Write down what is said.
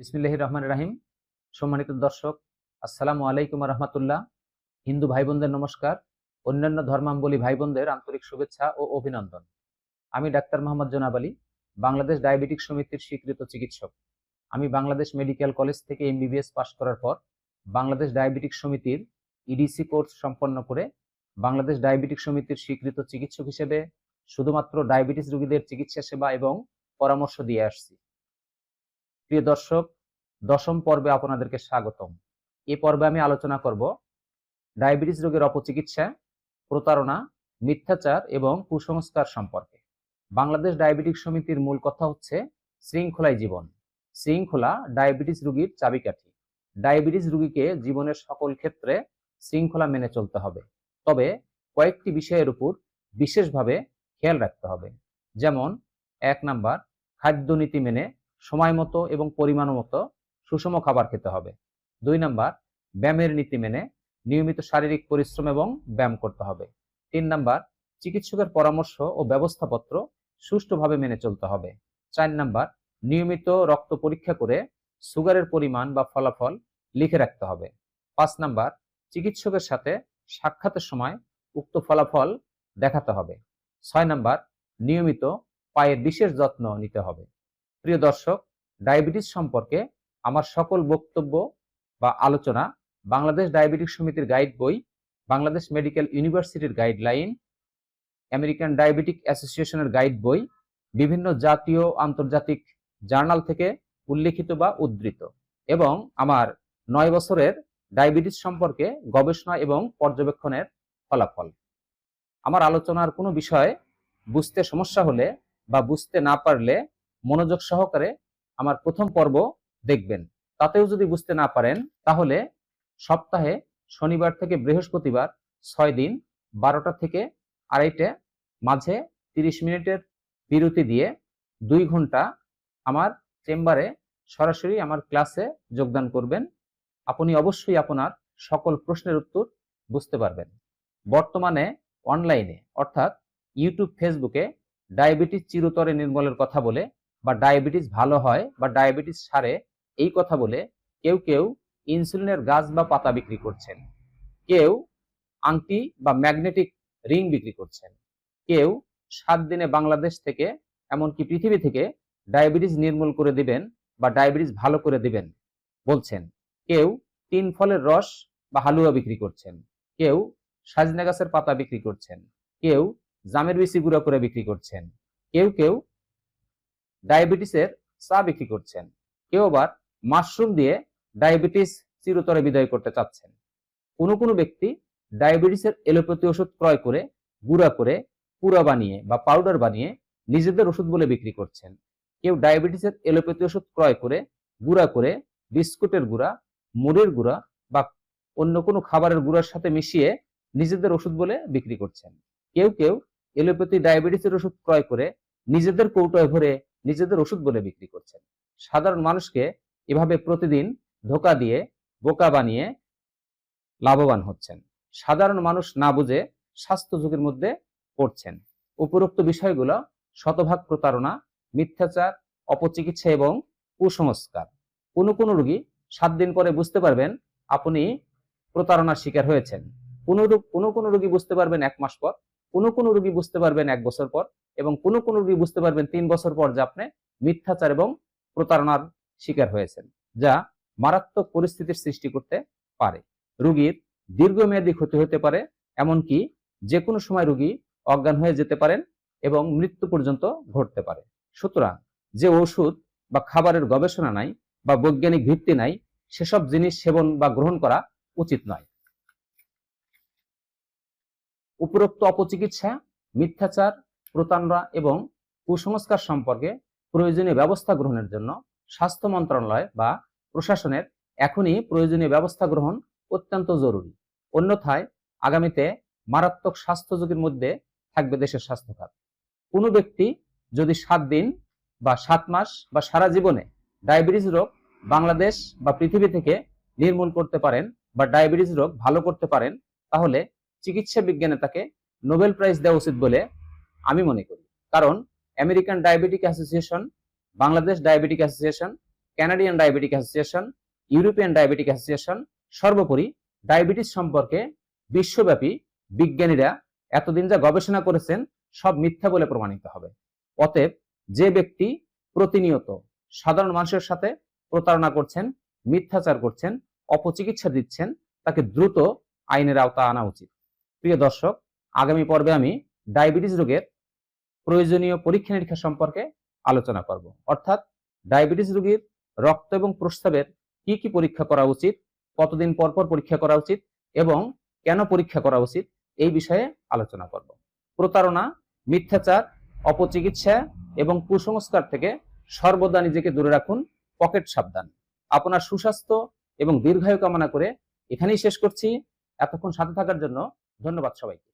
বিসমিল্লাহ রহমান রাহিম। সম্মানিত দর্শক, আসসালামু আলাইকুম রহমতুল্লাহ। হিন্দু ভাই বোনদের নমস্কার। অন্যান্য ধর্মাম্বলী ভাই বোনদের আন্তরিক শুভেচ্ছা ও অভিনন্দন। আমি ডাক্তার মোহাম্মদ জোনাব আলী, বাংলাদেশ ডায়াবেটিক সমিতির স্বীকৃত চিকিৎসক। আমি বাংলাদেশ মেডিকেল কলেজ থেকে এমবিবিএস পাশ করার পর বাংলাদেশ ডায়াবেটিক সমিতির ইডিসি কোর্স সম্পন্ন করে বাংলাদেশ ডায়াবেটিক সমিতির স্বীকৃত চিকিৎসক হিসেবে শুধুমাত্র ডায়াবেটিস রোগীদের চিকিৎসা সেবা এবং পরামর্শ দিয়ে আসছি। প্রিয় দর্শক, দশম পর্বে আপনাদেরকে স্বাগতম। এই পর্বে আমি আলোচনা করব ডায়াবেটিস রোগের অপচিকিৎসা, প্রতারণা, মিথ্যাচার এবং কুসংস্কার সম্পর্কে। বাংলাদেশ ডায়াবেটিক সমিতির মূল কথা হচ্ছে শৃঙ্খলায় জীবন। শৃঙ্খলা ডায়াবেটিস রোগীর চাবিকাঠি। ডায়াবেটিস রোগীকে জীবনের সকল ক্ষেত্রে শৃঙ্খলা মেনে চলতে হবে। তবে কয়েকটি বিষয়ের উপর বিশেষভাবে খেয়াল রাখতে হবে। যেমন, এক নাম্বার খাদ্য নীতি মেনে সময় মতো এবং পরিমাণ মতো সুষম খাবার খেতে হবে। দুই নাম্বার, ব্যায়ামের নীতি মেনে নিয়মিত শারীরিক পরিশ্রম এবং ব্যায়াম করতে হবে। তিন নাম্বার, চিকিৎসকের পরামর্শ ও ব্যবস্থাপত্র সুষ্ঠুভাবে মেনে চলতে হবে। চার নাম্বার, নিয়মিত রক্ত পরীক্ষা করে সুগারের পরিমাণ বা ফলাফল লিখে রাখতে হবে। পাঁচ নাম্বার, চিকিৎসকের সাথে সাক্ষাতের সময় উক্ত ফলাফল দেখাতে হবে। ছয় নাম্বার, নিয়মিত পায়ের বিশেষ যত্ন নিতে হবে। প্রিয় দর্শক, ডায়াবেটিস সম্পর্কে আমার সকল বক্তব্য বা আলোচনা বাংলাদেশ ডায়াবেটিক সমিতির গাইড বই, বাংলাদেশ মেডিকেল ইউনিভার্সিটির গাইডলাইন, আমেরিকান ডায়াবেটিক অ্যাসোসিয়েশনের গাইড বই, বিভিন্ন জাতীয় আন্তর্জাতিক জার্নাল থেকে উল্লেখিত বা উদ্ধৃত এবং আমার নয় বছরের ডায়াবেটিস সম্পর্কে গবেষণা এবং পর্যবেক্ষণের ফলাফল। আমার আলোচনার কোনো বিষয় বুঝতে সমস্যা হলে বা বুঝতে না পারলে মনোযোগ সহকারে আমার প্রথম পর্ব দেখবেন। তাতেও যদি বুঝতে না পারেন, তাহলে সপ্তাহে শনিবার থেকে বৃহস্পতিবার ছয় দিন, বারোটা থেকে আড়াইটে মাঝে তিরিশ মিনিটের বিরতি দিয়ে দুই ঘণ্টা আমার চেম্বারে সরাসরি আমার ক্লাসে যোগদান করবেন। আপনি অবশ্যই আপনার সকল প্রশ্নের উত্তর বুঝতে পারবেন। বর্তমানে অনলাইনে, অর্থাৎ ইউটিউব, ফেসবুকে ডায়াবেটিস চিরতরে নির্মলের কথা বলে বা ডায়াবেটিস ভালো হয় বা ডায়াবেটিস সারে এই কথা বলে কেউ কেউ ইনসুলিনের গাছ বা পাতা বিক্রি করছেন। কেউ আংটি বা ম্যাগনেটিক রিং বিক্রি করছেন। কেউ সাত দিনে বাংলাদেশ থেকে, এমনকি পৃথিবী থেকে ডায়াবেটিস নির্মূল করে দিবেন বা ডায়াবেটিস ভালো করে দিবেন বলছেন। কেউ তিন ফলের রস বা হালুয়া বিক্রি করছেন। কেউ সাজনা গাছের পাতা বিক্রি করছেন। কেউ জামের বিচি গুঁড়া করে বিক্রি করছেন। কেউ কেউ ডায়াবেটিসের চা বিক্রি করছেন। কেউ আবার মাশরুম দিয়ে ডায়াবেটিস চিরতরে বিদায় করতে চাচ্ছেন। কোনো কোনো ব্যক্তি ডায়াবেটিসের এলোপ্যাথি ওষুধ ক্রয় করে, গুঁড়া করে, পুরা বানিয়ে বা পাউডার বানিয়ে নিজেদের ওষুধ বলে বিক্রি করছেন। কেউ ডায়াবেটিসের এলোপ্যাথি ওষুধ ক্রয় করে, গুঁড়া করে, বিস্কুটের গুঁড়া, মুড়ির গুঁড়া বা অন্য কোনো খাবারের গুঁড়ার সাথে মিশিয়ে নিজেদের ওষুধ বলে বিক্রি করছেন। কেউ কেউ এলোপ্যাথি, ডায়াবেটিসের ওষুধ ক্রয় করে নিজেদের কৌটোয় ভরে নিজেদের ওষুধ বলে বিক্রি করছেন। সাধারণ মানুষকে এভাবে প্রতিদিন ধোকা দিয়ে, বোকা বানিয়ে লাভবান হচ্ছেন। সাধারণ মানুষ না বুঝে স্বাস্থ্য ঝুঁকির মধ্যে পড়ছেন। উপরোক্ত বিষয়গুলো শতভাগ প্রতারণা, মিথ্যাচার, অপচিকিৎসা এবং কুসংস্কার। কোনো কোনো রোগী সাত দিন পরে বুঝতে পারবেন আপনি প্রতারণার শিকার হয়েছেন। কোনো কোনো কোনো রোগী বুঝতে পারবেন এক মাস পর, কোনো কোনো রোগী বুঝতে পারবেন এক বছর পর এবং কোনো কোনো রোগী বুঝতে পারবেন তিন বছর পর যে আপনি মিথ্যাচার এবং প্রতারণার শিকার হয়েছেন, যা মারাত্মক পরিস্থিতির সৃষ্টি করতে পারে। রোগীর দীর্ঘমেয়াদী ক্ষতি হতে পারে, এমনকি যে কোনো সময় রোগী অজ্ঞান হয়ে যেতে পারেন এবং মৃত্যু পর্যন্ত ঘটতে পারে। সুতরাং যে ওষুধ বা খাবারের গবেষণা নাই বা বৈজ্ঞানিক ভিত্তি নাই, সেসব জিনিস সেবন বা গ্রহণ করা উচিত নয়। উপরোক্ত অপচিকিৎসা, মিথ্যাচার প্রতারণা এবং কুসংস্কার সম্পর্কে প্রয়োজনীয় ব্যবস্থা গ্রহণের জন্য স্বাস্থ্য মন্ত্রণালয় বা প্রশাসনের এখনই প্রয়োজনীয় ব্যবস্থা গ্রহণ অত্যন্ত জরুরি। অন্যথায় আগামীতে মারাত্মক স্বাস্থ্য ঝুঁকির মধ্যে থাকবে দেশের স্বাস্থ্য খাত। কোনো ব্যক্তি যদি সাত দিন বা সাত মাস বা সারা জীবনে ডায়াবেটিস রোগ বাংলাদেশ বা পৃথিবী থেকে নির্মূল করতে পারেন বা ডায়াবেটিস রোগ ভালো করতে পারেন, তাহলে চিকিৎসা বিজ্ঞানে তাকে নোবেল প্রাইজ দেওয়া উচিত বলে আমি মনে করি। কারণ American diabetic association, Bangladesh diabetic association Canadian diabetic association, European diabetic association, সর্বোপরি ডায়াবেটিস সম্পর্কে বিশ্বব্যাপী বিজ্ঞানীরা এতদিন যা গবেষণা করেছেন, সব মিথ্যা বলে প্রমাণিত হবে। অতএব যে ব্যক্তি প্রতিনিয়ত সাধারণ মানুষের সাথে প্রতারণা করছেন, মিথ্যাচার করছেন, অপচিকিৎসা দিচ্ছেন, তাকে দ্রুত আইনের আওতা আনা উচিত। প্রিয় দর্শক, আগামী পর্বে আমি ডায়াবেটিস রোগের প্রয়োজনীয় পরীক্ষা নিরীক্ষা সম্পর্কে আলোচনা করব। অর্থাৎ ডায়াবেটিস রোগীর রক্ত এবং প্রস্রাবের কি কি পরীক্ষা করা উচিত, কতদিন পর পর পরীক্ষা করা উচিত এবং কেন পরীক্ষা করা উচিত এই বিষয়ে আলোচনা করব। প্রতারণা, মিথ্যাচার, অপচিকিৎসা এবং কুসংস্কার থেকে সর্বদা নিজেকে দূরে রাখুন, পকেট সাবধান। আপনার সুস্বাস্থ্য এবং দীর্ঘায়ু কামনা করে এখানেই শেষ করছি। এতক্ষণ সাথে থাকার জন্য ধন্যবাদ সবাইকে।